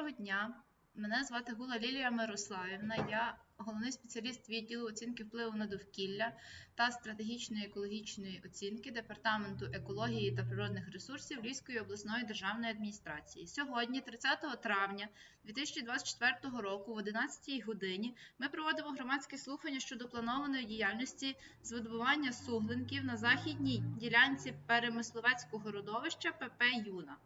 Доброго дня. Мене звати Гула Лілія Мирославівна. Я головний спеціаліст відділу оцінки впливу на довкілля та стратегічної екологічної оцінки Департаменту екології та природних ресурсів Львівської обласної державної адміністрації. Сьогодні, 30 травня 2024 року, в 11 годині, ми проводимо громадське слухання щодо планованої діяльності з видобування суглинків на західній ділянці Перемисловецького родовища ПП Юна.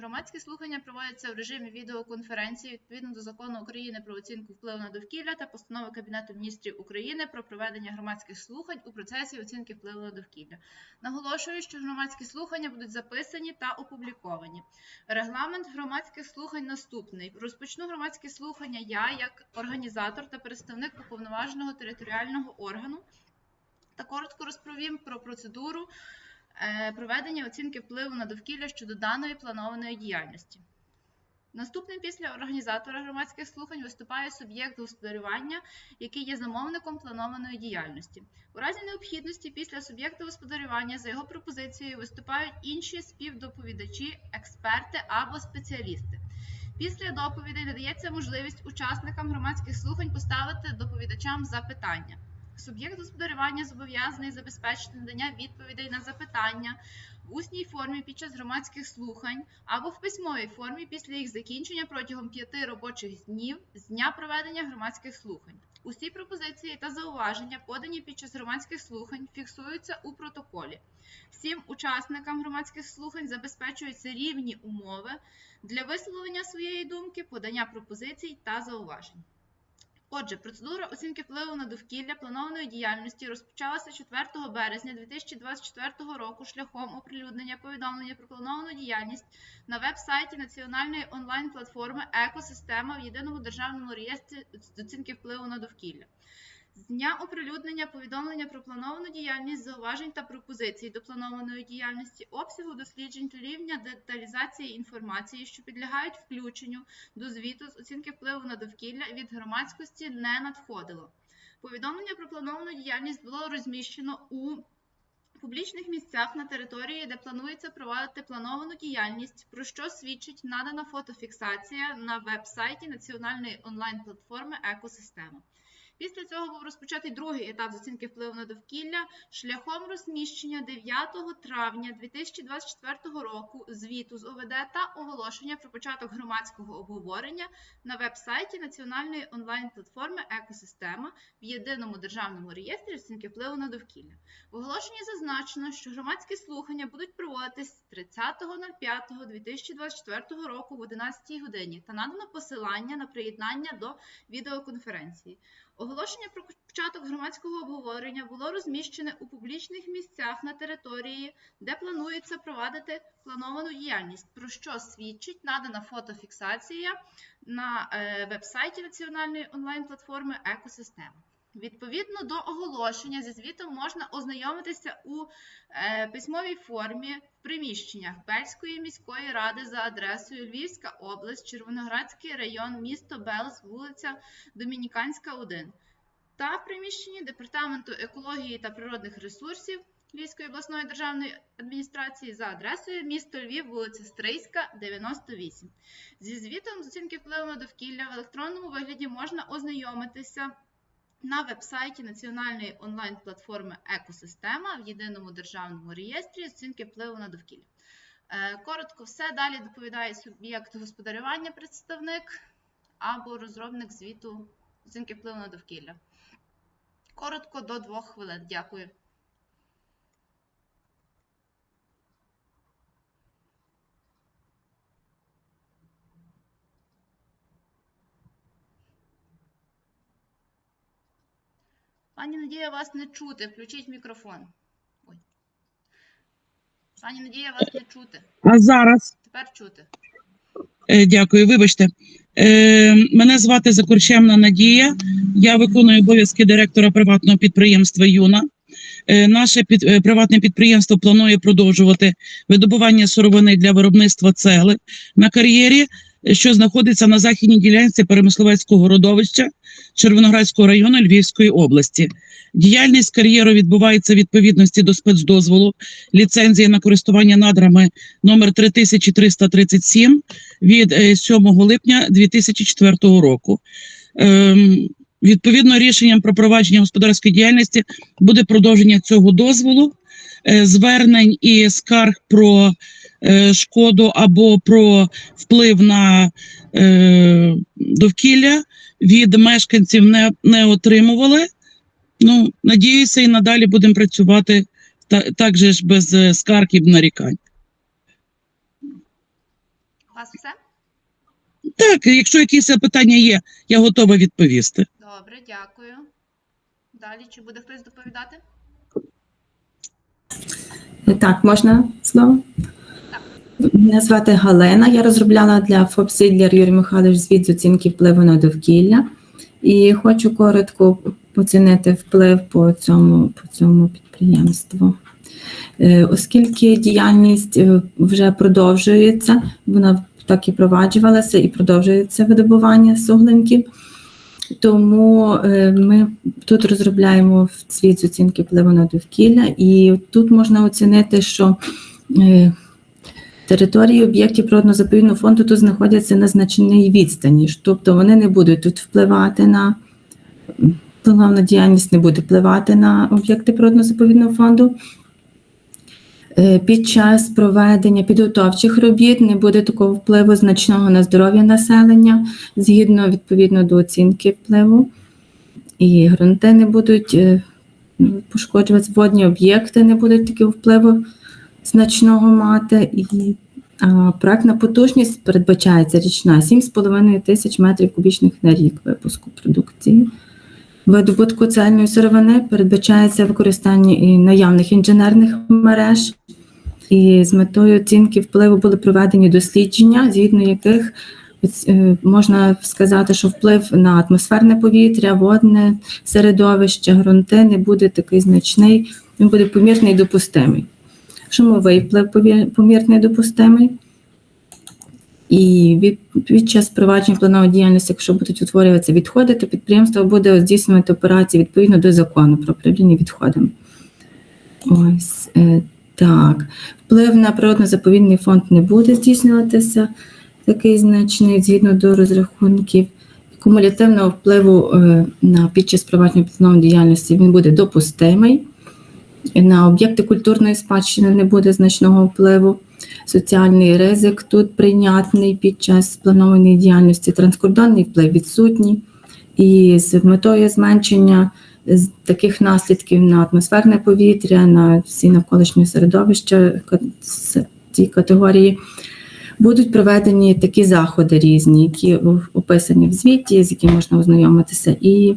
Громадські слухання проводяться в режимі відеоконференції відповідно до закону України про оцінку впливу на довкілля та постанови Кабінету міністрів України про проведення громадських слухань у процесі оцінки впливу на довкілля. Наголошую, що громадські слухання будуть записані та опубліковані. Регламент громадських слухань наступний: розпочну громадські слухання я як організатор та представник уповноваженого територіального органу. Та коротко розповім про процедуру е, проведення оцінки впливу на довкілля щодо даної планованої діяльності. Наступним після організатора громадських слухань виступає суб'єкт господарювання, який є замовником планованої діяльності. У разі необхідності після суб'єкта господарювання за його пропозицією виступають інші співдоповідачі, експерти або спеціалісти. Після доповідей надається можливість учасникам громадських слухань поставити доповідачам запитання. Суб'єкт господарювання зобов'язаний забезпечити надання відповідей на запитання в усній формі під час громадських слухань або в письмовій формі після їх закінчення протягом п'яти робочих днів з дня проведення громадських слухань. Усі пропозиції та зауваження, подані під час громадських слухань, фіксуються у протоколі. Всім учасникам громадських слухань забезпечуються рівні умови для висловлення своєї думки, подання пропозицій та зауважень. Отже, процедура оцінки впливу на довкілля планованої діяльності розпочалася 4 березня 2024 року шляхом оприлюднення повідомлення про плановану діяльність на веб-сайті національної онлайн-платформи Екосистема в єдиному державному реєстрі оцінки впливу на довкілля. З дня оприлюднення повідомлення про плановану діяльність, зауважень та пропозицій до планованої діяльності, обсягу досліджень рівня деталізації інформації, що підлягають включенню до звіту з оцінки впливу на довкілля від громадськості не надходило. Повідомлення про плановану діяльність було розміщено у публічних місцях на території, де планується проводити плановану діяльність, про що свідчить надана фотофіксація на веб-сайті національної онлайн-платформи Екосистема. Після цього був розпочатий другий етап з оцінки впливу на довкілля шляхом розміщення 9 травня 2024 року звіту з ОВД та оголошення про початок громадського обговорення на веб-сайті національної онлайн-платформи Екосистема в єдиному державному реєстрі оцінки впливу на довкілля. В оголошенні зазначено, що громадські слухання будуть проводитись 30.05.2024 року в 11 годині та надано посилання на приєднання до відеоконференції. Оголошення про початок громадського обговорення було розміщене у публічних місцях на території, де планується провадити плановану діяльність, про що свідчить надана фотофіксація на вебсайті веб-сайті національної онлайн-платформи Екосистема. Відповідно до оголошення зі звітом можна ознайомитися у е, письмовій формі в приміщеннях Бельської міської ради за адресою Львівська область, Червоноградський район, місто Белз, вулиця Домініканська, 1 та в приміщенні Департаменту екології та природних ресурсів Львівської обласної державної адміністрації за адресою місто Львів, вулиця Стрийська, 98. Зі звітом з оцінки впливу на довкілля в електронному вигляді можна ознайомитися на веб-сайті національної онлайн-платформи Екосистема в єдиному державному реєстрі оцінки впливу на довкілля. Е, Коротко все. Далі доповідає суб'єкт господарювання представник або розробник звіту оцінки впливу на довкілля. Коротко до двох хвилин. Дякую. Пані Надія, вас не чути. Включіть мікрофон. Ой. Пані Надія, вас не чути. А зараз Тепер чути. е, дякую, вибачте. Е, мене звати Закорчемна Надія. Я виконую обов'язки директора приватного підприємства Юна. Е, наше під, е, приватне підприємство планує продовжувати видобування сировини для виробництва цегли на кар'єрі, що знаходиться на західній ділянці Перемисловецького родовища Червоноградського району Львівської області. Діяльність кар'єру відбувається відповідності до спецдозволу ліцензії на користування надрами номер 3337 від е, 7 липня 2004 року. Ем, Відповідно, рішенням про провадження господарської діяльності буде продовження цього дозволу, е, звернень і скарг про е, шкоду або про вплив на е, довкілля від мешканців не, не отримували. Ну, надіюся, і надалі будемо працювати та, так же ж без е, скарг і нарікань. У вас все? Так, якщо якісь питання є, я готова відповісти. Добре, дякую. Далі, чи буде хтось доповідати? Так, можна слово? Мене звати Галина. Я розробляла для ФОП Сідлер Юрій Михайлович звіт з оцінки впливу на довкілля. І хочу коротко оцінити вплив по цьому, по цьому підприємству. Е, Оскільки діяльність е, вже продовжується, вона так і проваджувалася і продовжується видобування суглинків. Тому е, ми тут розробляємо світ з оцінки впливу на довкілля, і тут можна оцінити, що території об'єктів природно-заповідного фонду тут знаходяться на значній відстані, тобто вони не будуть тут впливати на плановна діяльність не буде впливати на об'єкти природно-заповідного фонду. Е, Під час проведення підготовчих робіт не буде такого впливу значного на здоров'я населення згідно відповідно до оцінки впливу. І ґрунти не будуть е, пошкоджуватися, водні об'єкти не будуть такого впливу значного мати. І проектна потужність передбачається річна 7,5 тисяч метрів кубічних на рік випуску продукції. Видобутку цельної сировини передбачається використання і наявних інженерних мереж. І з метою оцінки впливу були проведені дослідження, згідно яких е, можна сказати, що вплив на атмосферне повітря, водне середовище, ґрунти не буде такий значний, він буде помірний і допустимий. Шумовий вплив помірний допустимий. І від, під час провадження планової діяльності, якщо будуть утворюватися відходи, то підприємство буде здійснювати операції відповідно до закону про управління відходами. Ось е, так. Вплив на природно-заповідний фонд не буде здійснюватися такий значний згідно до розрахунків. Кумулятивного впливу е, на під час провадження планової діяльності він буде допустимий. На об'єкти культурної спадщини не буде значного впливу. Соціальний ризик тут прийнятний під час планованої діяльності, транскордонний вплив відсутній. І з метою зменшення таких наслідків на атмосферне повітря, на всі ка- з цій категорії будуть проведені такі заходи різні, які описані в звіті, з якими можна ознайомитися. І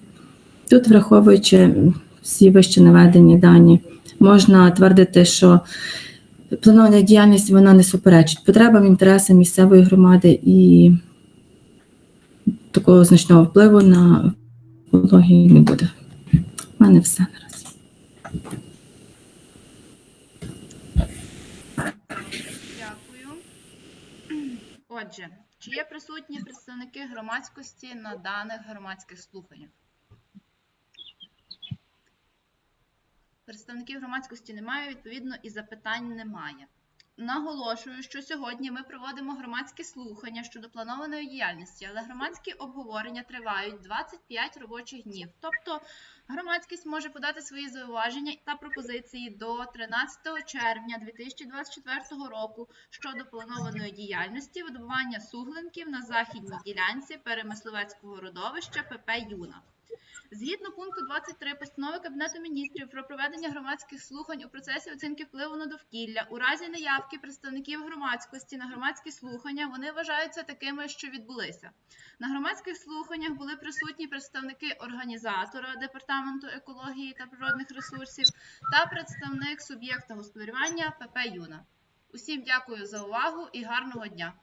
тут, враховуючи всі вище наведені дані, можна твердити, що планована діяльність вона не суперечить потребам, інтересам місцевої громади і такого значного впливу на екологію не буде. У мене все наразі. Дякую. Отже, чи є присутні представники громадськості на даних громадських слуханнях? Представників громадськості немає, відповідно, і запитань немає. Наголошую, що сьогодні ми проводимо громадські слухання щодо планованої діяльності, але громадські обговорення тривають 25 робочих днів. Тобто громадськість може подати свої зауваження та пропозиції до 13 червня 2024 року щодо планованої діяльності видобування суглинків на західній ділянці перемисловецького родовища ПП Юна. Згідно пункту 23 постанови Кабінету міністрів про проведення громадських слухань у процесі оцінки впливу на довкілля, у разі неявки представників громадськості на громадські слухання вони вважаються такими, що відбулися. На громадських слуханнях були присутні представники організатора департаменту екології та природних ресурсів та представник суб'єкта господарювання ПП Юна. Усім дякую за увагу і гарного дня!